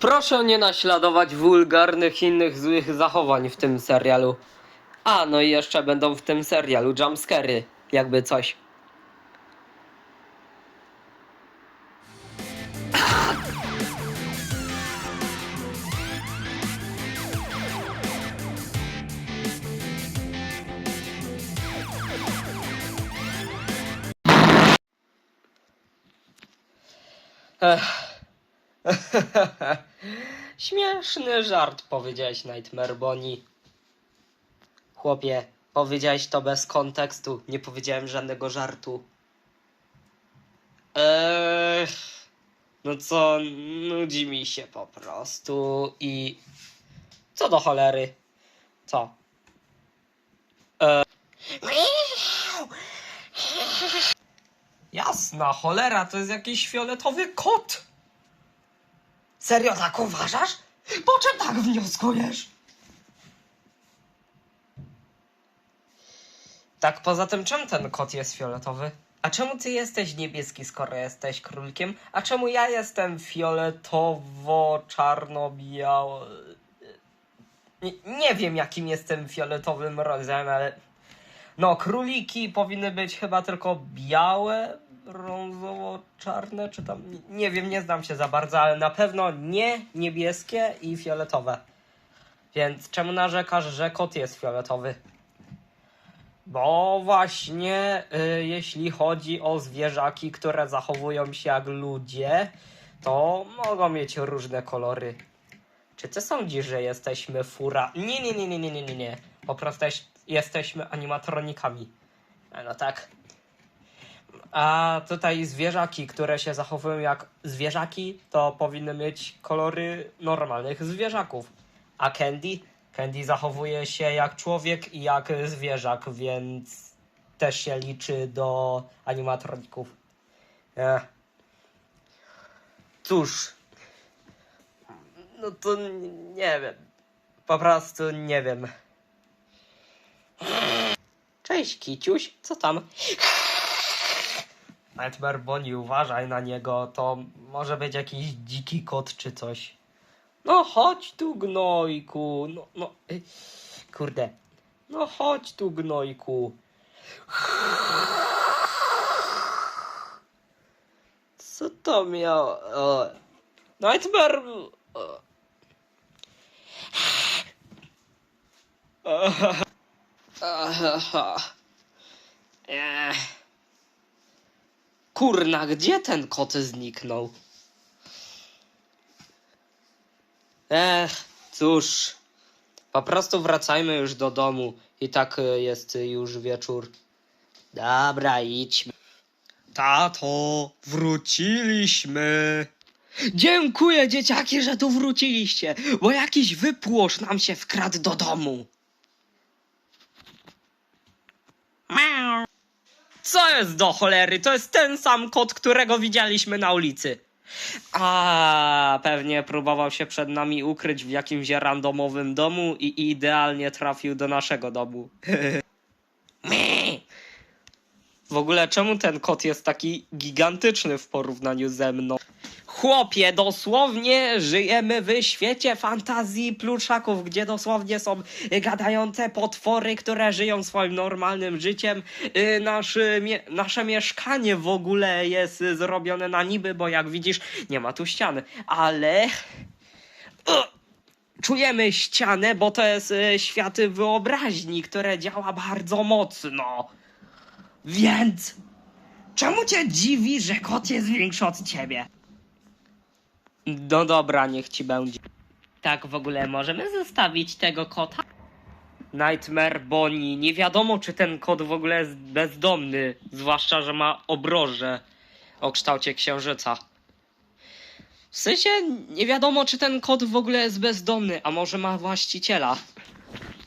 Proszę nie naśladować wulgarnych innych złych zachowań w tym serialu. A, no i jeszcze będą w tym serialu jumpscary, jakby coś. Ech. Śmieszny żart powiedziałeś Nightmare Bonnie. Chłopie, powiedziałeś to bez kontekstu. Nie powiedziałem żadnego żartu. Eee, no co, nudzi mi się po prostu i... Co do cholery? Co? Eee... Jasna cholera, to jest jakiś fioletowy kot. Serio tak uważasz? Po czym tak wnioskujesz? Tak, poza tym czemu ten kot jest fioletowy? A czemu ty jesteś niebieski, skoro jesteś królikiem? A czemu ja jestem fioletowo-czarno-biały? Nie, nie wiem, jakim jestem fioletowym rodzajem, ale... No, króliki powinny być chyba tylko białe, brązowo-czarne, czy tam... nie- wiem, nie znam się za bardzo, ale na pewno nie niebieskie i fioletowe. Więc czemu narzekasz, że kot jest fioletowy? Bo właśnie y, jeśli chodzi o zwierzaki, które zachowują się jak ludzie, to mogą mieć różne kolory. Czy ty sądzisz, że jesteśmy fura? Nie, nie, nie, nie, nie, nie, nie. Po prostu jesteśmy animatronikami. E, No tak. A tutaj zwierzaki, które się zachowują jak zwierzaki, to powinny mieć kolory normalnych zwierzaków. A Candy? Candy zachowuje się jak człowiek i jak zwierzak, więc też się liczy do animatroników. Ech. Cóż. No to nie wiem. Po prostu nie wiem. Cześć, Kiciuś, co tam? Nightmare Bonnie, uważaj na niego, to może być jakiś dziki kot czy coś. No chodź tu, gnojku, no, no, y, kurde. No chodź tu, gnojku. Co to miało? Nightmare... Kurna, gdzie ten kot zniknął? Ech, cóż. Po prostu wracajmy już do domu. I tak y, jest już wieczór. Dobra, idźmy. Tato, wróciliśmy. Dziękuję, dzieciaki, że tu wróciliście, bo jakiś wypłosz nam się wkradł do domu. Miau. Co jest do cholery? To jest ten sam kot, którego widzieliśmy na ulicy. A pewnie próbował się przed nami ukryć w jakimś randomowym domu i idealnie trafił do naszego domu. W ogóle czemu ten kot jest taki gigantyczny w porównaniu ze mną? Chłopie, dosłownie żyjemy w świecie fantazji pluszaków, gdzie dosłownie są gadające potwory, które żyją swoim normalnym życiem. Y, Nasz, y, mie nasze mieszkanie w ogóle jest y, zrobione na niby, bo jak widzisz, nie ma tu ściany, ale. Czujemy ścianę, bo to jest y, świat wyobraźni, które działa bardzo mocno. Więc. Czemu cię dziwi, że kot jest większy od ciebie? No dobra, niech ci będzie. Tak w ogóle możemy zostawić tego kota? Nightmare Bonnie. Nie wiadomo, czy ten kot w ogóle jest bezdomny. Zwłaszcza, że ma obroże o kształcie księżyca. W sensie nie wiadomo, czy ten kot w ogóle jest bezdomny, a może ma właściciela.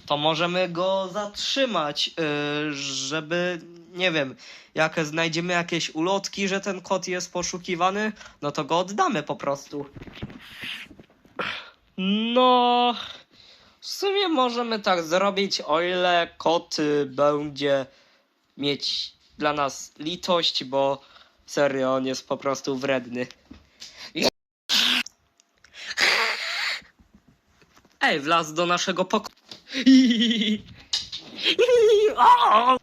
To możemy go zatrzymać, yy, żeby, nie wiem, jak znajdziemy jakieś ulotki, że ten kot jest poszukiwany, no to go oddamy po prostu. No, w sumie możemy tak zrobić, o ile kot będzie mieć dla nas litość, bo serio on jest po prostu wredny. Ej, wlazł do naszego pokoju.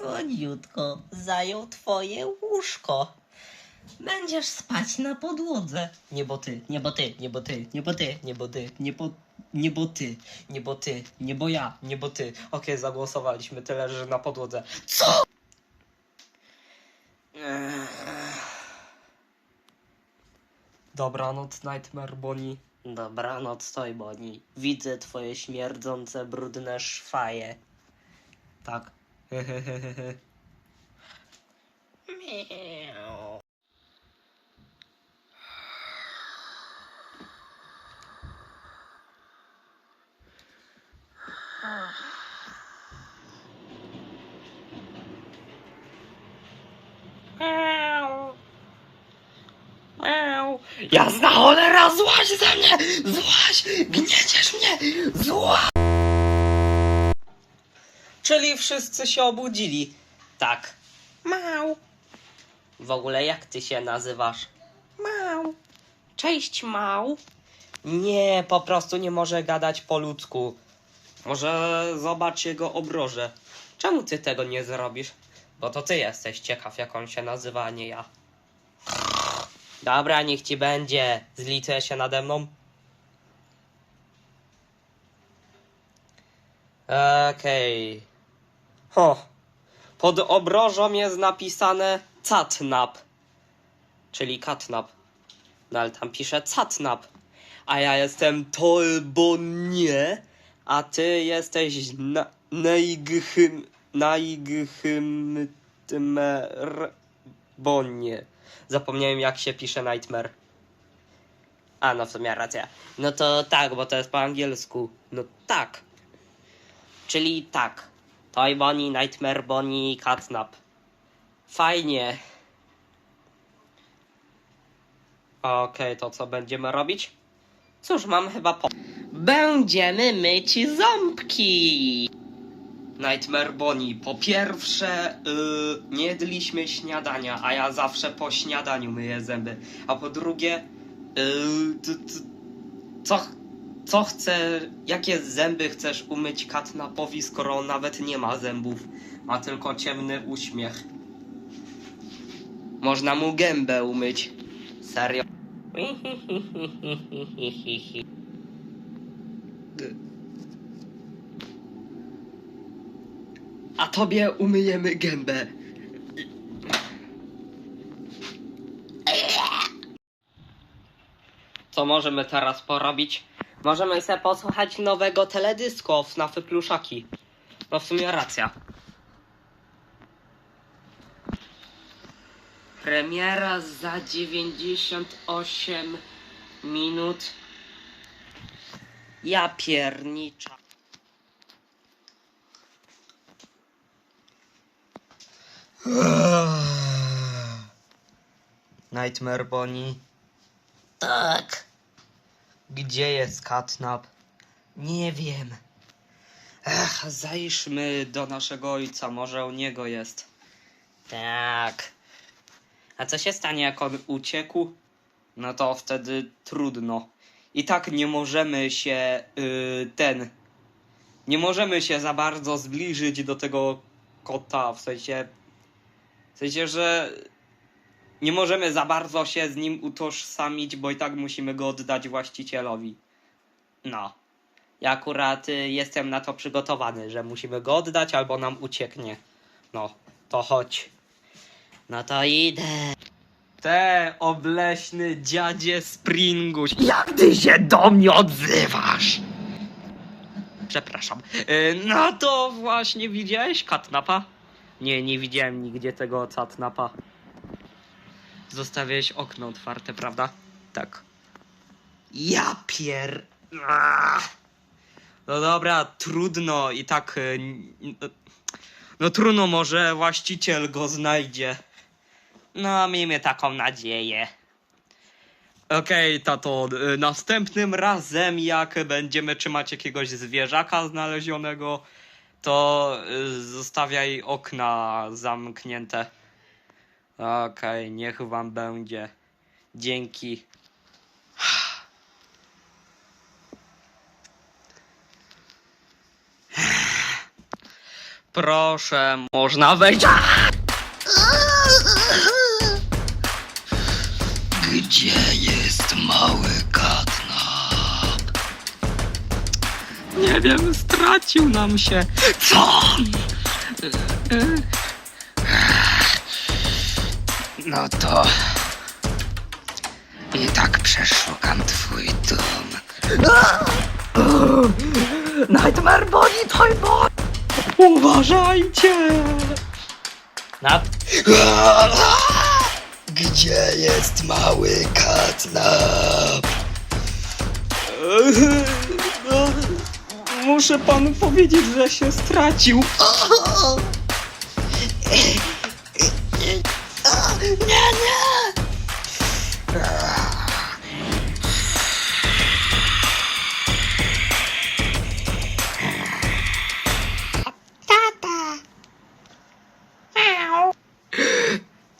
O! O, jak słodziutko zajął twoje łóżko. Będziesz spać na podłodze. Nie bo ty, nie bo ty, nie bo ty, nie bo ty, nie bo ty, nie bo, nie bo ty, nie bo ty, nie bo ja, nie bo ty. Okej, zagłosowaliśmy, tyle, że na podłodze. Co? Dobranoc, Nightmare Bonnie. Dobranoc, Toy Bonnie. Widzę twoje śmierdzące, brudne szwaje. Tak. Miau. Miau. Miau. Jasna cholera, złaź ze mnie! Złaź! Gnieciesz mnie! Złaź! Czyli wszyscy się obudzili. Tak. Mał, W ogóle jak ty się nazywasz? mał. Cześć, mał. Nie, po prostu nie może gadać po ludzku. Może zobacz jego obroże. Czemu ty tego nie zrobisz? Bo to ty jesteś ciekaw, jak on się nazywa, a nie ja. Dobra, niech ci będzie. Zlituje się nade mną. Okej. Ho. Pod obrożą jest napisane catnap. Czyli katnap. No ale tam pisze catnap. A ja jestem tolbonie, a ty jesteś na, najgchym, najgchym, tmer, bonie. Zapomniałem jak się pisze nightmare. A, no w sumie racja. No to tak, bo to jest po angielsku. No tak. Czyli tak. Toy Bonnie, Nightmare Bonnie, Catnap. Fajnie. Okej, to co będziemy robić? Cóż, mam chyba po... Będziemy myć ząbki! Nightmare Bonnie, po pierwsze, yy, nie jedliśmy śniadania, a ja zawsze po śniadaniu myję zęby. A po drugie, yy, co, co chce, jakie zęby chcesz umyć katnapowi, skoro on nawet nie ma zębów? Ma tylko ciemny uśmiech. Można mu gębę umyć. Serio? A tobie umyjemy gębę. Co możemy teraz porobić? Możemy sobie posłuchać nowego teledysku o FNAFy pluszaki. No w sumie racja. Premiera za 98 minut. Ja piernicza. Nightmare Bonnie. Tak. Gdzie jest Catnap? Nie wiem. Ech, zajrzmy do naszego ojca, może u niego jest. Tak. A co się stanie, jak on Uciekł? No to wtedy trudno. I tak nie możemy się y, ten. Nie możemy się za bardzo zbliżyć do tego kota, w sensie. W sensie, że nie możemy za bardzo się z nim utożsamić, bo i tak musimy go oddać właścicielowi. No. Ja akurat y, jestem na to przygotowany, że musimy go oddać albo nam ucieknie. No, to chodź. No to idę. Te obleśny dziadzie Springuś. Jak ty się do mnie odzywasz? Przepraszam. Y, No to właśnie widziałeś katnapa? Nie, nie widziałem nigdzie tego catnapa. Zostawiłeś okno otwarte, prawda? Tak. Ja pier... No dobra, trudno i tak... y, n- No trudno, może właściciel go znajdzie. No, miejmy taką nadzieję. Okej, tato, y, następnym razem jak będziemy trzymać jakiegoś zwierzaka znalezionego, to y, zostawiaj okna zamknięte. Okej, niech wam będzie. Dzięki. Proszę, można wejść. Gdzie jest mały katnap? Nie wiem, stracił nam się. Co? No to. I tak przeszukam twój dom. Nightmare Bonnie, Toy Boy! Uważajcie! Nat? Gdzie jest mały katnap? No, muszę panu powiedzieć, że się stracił. Nie, nie!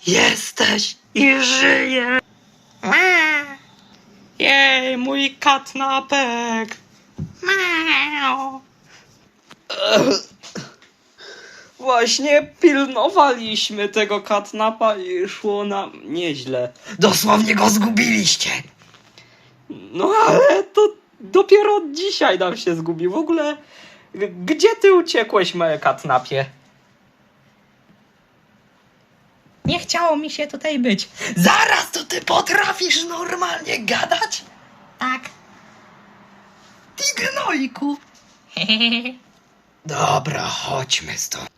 Jesteś i żyję. Jej, mój katnapek. Właśnie pilnowaliśmy tego katnapa i szło nam nieźle. Dosłownie go zgubiliście. No ale to dopiero dzisiaj nam się zgubił. W ogóle, gdzie ty uciekłeś, moje katnapie? Nie chciało mi się tutaj być. Zaraz, to ty potrafisz normalnie gadać? Tak. Ty gnojku. Dobra, chodźmy stąd.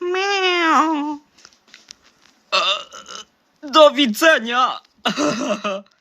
Miau. Do widzenia.